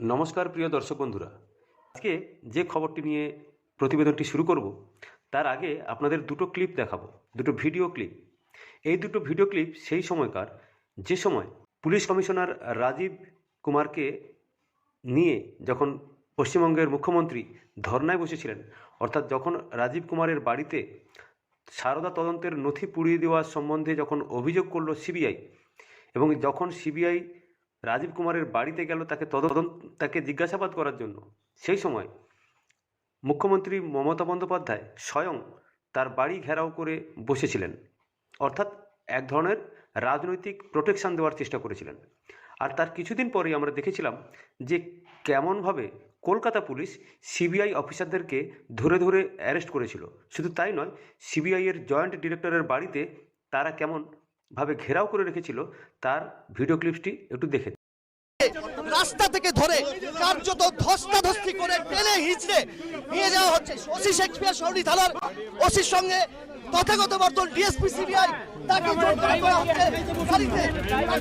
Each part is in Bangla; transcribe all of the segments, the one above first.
নমস্কার প্রিয় দর্শক বন্ধুরা। আজকে যে খবরটি নিয়ে প্রতিবেদনটি শুরু করব, তার আগে আপনাদের দুটো ক্লিপ দেখাবো, দুটো ভিডিও ক্লিপ। এই দুটো ভিডিও ক্লিপ সেই সময়কার, যে সময় পুলিশ কমিশনার রাজীব কুমারকে নিয়ে যখন পশ্চিমবঙ্গের মুখ্যমন্ত্রী ধর্নায় বসেছিলেন, অর্থাৎ যখন রাজীব কুমারের বাড়িতে সারদা তদন্তের নথি পুড়িয়ে দেওয়ার সম্বন্ধে যখন অভিযোগ করল সিবিআই, এবং যখন সিবিআই রাজীব কুমারের বাড়িতে গেল তাকে তদন্ত, তাকে জিজ্ঞাসাবাদ করার জন্য। সেই সময় মুখ্যমন্ত্রী মমতা বন্দ্যোপাধ্যায় স্বয়ং তার বাড়ি ঘেরাও করে বসেছিলেন, অর্থাৎ এক ধরনের রাজনৈতিক প্রোটেকশন দেওয়ার চেষ্টা করেছিলেন। আর তার কিছুদিন পরেই আমরা দেখেছিলাম যে কেমনভাবে কলকাতা পুলিশ সিবিআই অফিসারদেরকে ধরে ধরে অ্যারেস্ট করেছিল। শুধু তাই নয়, সিবিআইয়ের জয়েন্ট ডিরেক্টরের বাড়িতে তারা কেমনভাবে ঘেরাও করে রেখেছিল তার ভিডিও ক্লিপসটি একটু দেখে রাস্তা থেকে ধরে কার্যত ধস্তাধস্তি করে টেনে হিচড়ে নিয়ে যাওয়া হচ্ছে। ওসি শেক্সপিয়ার সরণি থানার ওসির সঙ্গে Tathagata বর্তল DSP CBI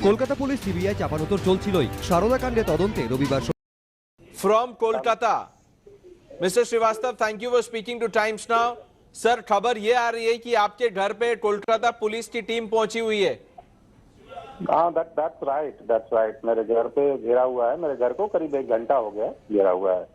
Kolkata police CBI চাপানোতর চলছিলই। সারদা কাণ্ডে তদন্তে রবিবার from Kolkata mister Srivastava, thank you for speaking to Times Now. Sir खबर ये आ रही है कि आपके घर पे कोलकाता पुलिस की टीम पहुँची हुई है। हाँ that that's right that's right मेरे घर पे घेरा हुआ है। मेरे घर को करीब एक घंटा हो गया घेरा हुआ है।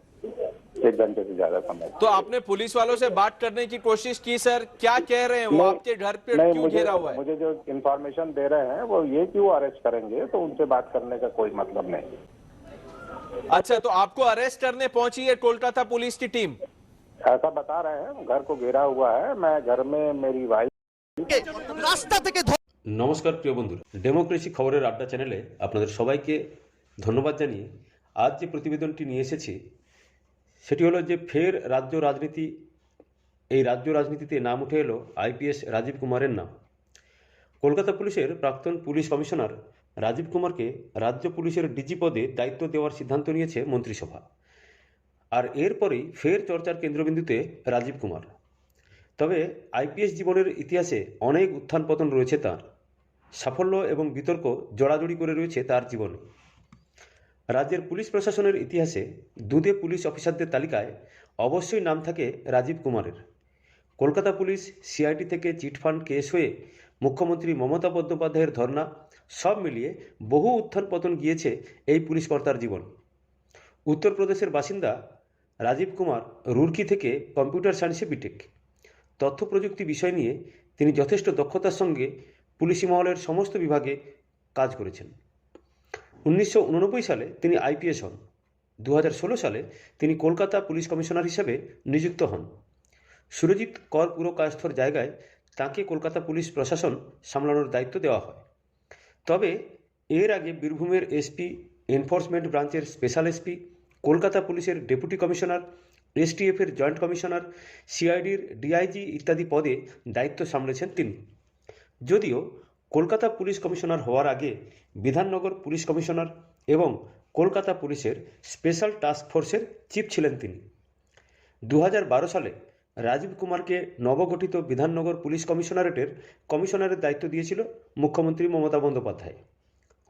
एक घंटे से ज़्यादा समय। तो आपने पुलिस वालों से बात करने की कोशिश की सर? क्या कह रहे हैं वो? आपके घर पे क्यों घेरा हुआ है? मुझे जो इन्फॉर्मेशन दे रहे हैं वो ये क्यों अरेस्ट करेंगे? तो उनसे बात करने का कोई मतलब नहीं। अच्छा तो आपको अरेस्ट करने पहुँची है कोलकाता पुलिस की टीम? ऐसा बता रहे हैं घर को घेरा हुआ है मैं घर में मेरी वाइफ রাস্তা থেকে ধরে নমস্কার প্রিয় বন্ধুরা ডেমোক্রেসি খবরের আড্ডা চ্যানেলে আপনাদের সবাইকে ধন্যবাদ জানিয়ে আজ যে প্রতিবেদনটি নিয়ে এসেছি সেটি হলো যে ফের রাজ্য রাজনীতি এই রাজ্য রাজনীতিতে নাম উঠে এলো আইপিএস রাজীব কুমারের নাম কলকাতা পুলিশের প্রাক্তন পুলিশ কমিশনার রাজীব কুমারকে রাজ্য পুলিশের ডিজি পদে দায়িত্ব দেওয়ার সিদ্ধান্ত নিয়েছে মন্ত্রিসভা আর এরপরেই ফের চর্চার কেন্দ্রবিন্দুতে রাজীব কুমার। তবে আইপিএস জীবনের ইতিহাসে অনেক উত্থান পতন রয়েছে তার। সাফল্য এবং বিতর্ক জড়াজড়ি করে রয়েছে তার জীবনে। রাজ্যের পুলিশ প্রশাসনের ইতিহাসে দুধে পুলিশ অফিসারদের তালিকায় অবশ্যই নাম থাকে রাজীব কুমারের। কলকাতা পুলিশ সিআইটি থেকে চিটফান্ড কেস হয়ে মুখ্যমন্ত্রী মমতা বন্দ্যোপাধ্যায়ের ধর্না সব মিলিয়ে বহু উত্থান পতন গিয়েছে এই পুলিশ কর্তার জীবন। উত্তরপ্রদেশের বাসিন্দা রাজীব কুমার রুরকি থেকে কম্পিউটার সায়েন্সে বিটেক তথ্য প্রযুক্তি বিষয় নিয়ে তিনি যথেষ্ট দক্ষতার সঙ্গে পুলিশি মহলের সমস্ত বিভাগে কাজ করেছেন। উনিশশো উননব্বই সালে তিনি আইপিএস হন। দু হাজার ষোলো সালে তিনি কলকাতা পুলিশ কমিশনার হিসেবে নিযুক্ত হন। সুরজিৎ কর পুরকায়স্থর জায়গায় তাঁকে কলকাতা পুলিশ প্রশাসন সামলানোর দায়িত্ব দেওয়া হয়। তবে এর আগে বীরভূমের এসপি, এনফোর্সমেন্ট ব্রাঞ্চের স্পেশাল এসপি কলকাতা পুলিশের ডেপুটি কমিশনার, এসটিএফের জয়েন্ট কমিশনার, সিআইডির ডিআইজি ইত্যাদি পদে দায়িত্ব সামলেছেন তিনি। যদিও কলকাতা পুলিশ কমিশনার হওয়ার আগে বিধাননগর পুলিশ কমিশনার এবং কলকাতা পুলিশের স্পেশাল টাস্ক ফোর্সের চিফ ছিলেন তিনি। দু হাজার বারো সালে রাজীব কুমারকে নবগঠিত বিধাননগর পুলিশ কমিশনারেটের কমিশনারের দায়িত্ব দিয়েছিল মুখ্যমন্ত্রী মমতা বন্দ্যোপাধ্যায়।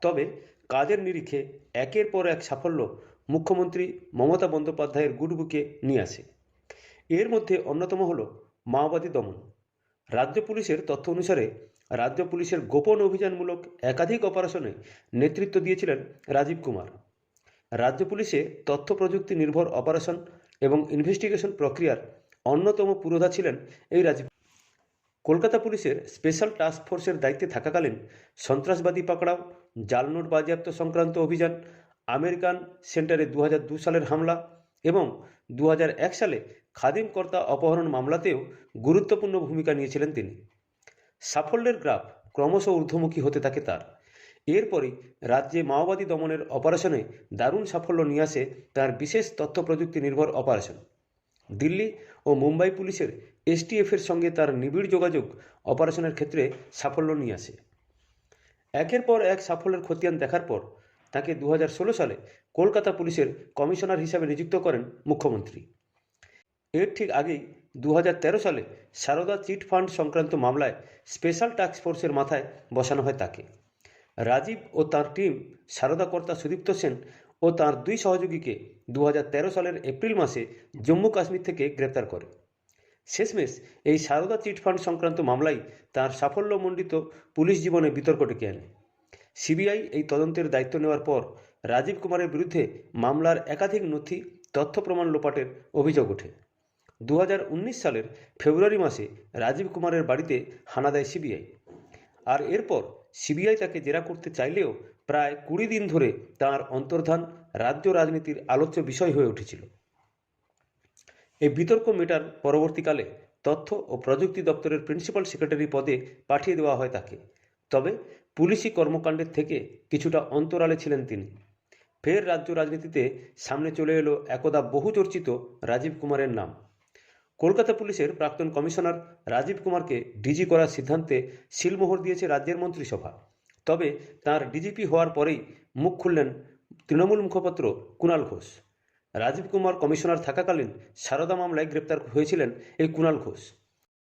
তবে কাজের নিরিখে একের পর এক সাফল্য মুখ্যমন্ত্রী মমতা বন্দ্যোপাধ্যায়ের গুডবুকে নিয়ে আসে। এর মধ্যে অন্যতম হল মাওবাদী দমন। রাজ্য পুলিশের তথ্য অনুসারে রাজ্য পুলিশের গোপন অভিযানমূলক একাধিক অপারেশনে নেতৃত্ব দিয়েছিলেন রাজীব কুমার। রাজ্য পুলিশে তথ্য প্রযুক্তি নির্ভর অপারেশন এবং ইনভেস্টিগেশন প্রক্রিয়ার অন্যতম পুরোধা ছিলেন এই রাজীব। কলকাতা পুলিশের স্পেশাল টাস্ক ফোর্সের দায়িত্বে থাকাকালীন সন্ত্রাসবাদী পাকড়াও জাল নোট বাজেয়াপ্ত সংক্রান্ত অভিযান আমেরিকান সেন্টারে দু সালের হামলা এবং দু হাজার এক সালে খাদিম কর্তা অপহরণ মামলাতেও গুরুত্বপূর্ণ ভূমিকা নিয়েছিলেন তিনি। সাফল্যের গ্রাফ ক্রমশ ঊর্ধ্বমুখী হতে থাকে তার। এরপরই রাজ্যে মাওবাদী দমনের অপারেশনে দারুণ সাফল্য নিয়ে আসে তার বিশেষ তথ্য প্রযুক্তি নির্ভর অপারেশন। দিল্লি ও মুম্বাই পুলিশের এসটিএফের সঙ্গে তার নিবিড় যোগাযোগ অপারেশনের ক্ষেত্রে সাফল্য নিয়ে আসে। একের পর এক সাফল্যের খতিয়ান দেখার পর তাকে দু হাজার ষোলো সালে কলকাতা পুলিশের কমিশনার হিসাবে নিযুক্ত করেন মুখ্যমন্ত্রী। এর ঠিক আগেই দু হাজার তেরো সালে সারদা চিট ফান্ড সংক্রান্ত মামলায় স্পেশাল টাস্ক ফোর্সের মাথায় বসানো হয় তাকে। রাজীব ও তার টিম সারদা কর্তা সুদীপ্ত সেন ও তার দুই সহযোগীকে দু হাজার তেরো সালের এপ্রিল মাসে জম্মু কাশ্মীর থেকে গ্রেপ্তার করে। শেষমেশ এই সারদা চিটফান্ড সংক্রান্ত মামলায় তার সাফল্যমণ্ডিত পুলিশ জীবনে বিতর্ক ডেকে আনে। সিবিআই এই তদন্তের দায়িত্ব নেওয়ার পর রাজীব কুমারের বিরুদ্ধে মামলার একাধিক নথি, তথ্য প্রমাণ লোপাটের অভিযোগ ওঠে। দু হাজার উনিশ সালের ফেব্রুয়ারি মাসে রাজীব কুমারের বাড়িতে হানা দেয় সিবিআই। আর এরপর সিবিআই তাকে জেরা করতে চাইলেও প্রায় কুড়ি দিন ধরে তার অন্তর্ধান রাজ্য রাজনীতির আলোচ্য বিষয় হয়ে উঠেছিল। এই বিতর্ক মেটার পরবর্তীকালে তথ্য ও প্রযুক্তি দপ্তরের প্রিন্সিপাল সেক্রেটারি পদে পাঠিয়ে দেওয়া হয় তাকে। তবে পুলিশি কর্মকাণ্ডের থেকে কিছুটা অন্তরালে ছিলেন তিনি। ফের রাজ্য রাজনীতিতে সামনে চলে এলো একদা বহু চর্চিত রাজীব কুমারের নাম। কলকাতা পুলিশের প্রাক্তন কমিশনার রাজীব কুমারকে ডিজি করার সিদ্ধান্তে সিলমোহর দিয়েছে রাজ্যের মন্ত্রিসভা। তবে তার ডিজিপি হওয়ার পরেই মুখ খুললেন তৃণমূল মুখপাত্র কুণাল ঘোষ। রাজীব কুমার কমিশনার থাকাকালীন সারদা মামলায় গ্রেপ্তার হয়েছিলেন এই কুণাল ঘোষ।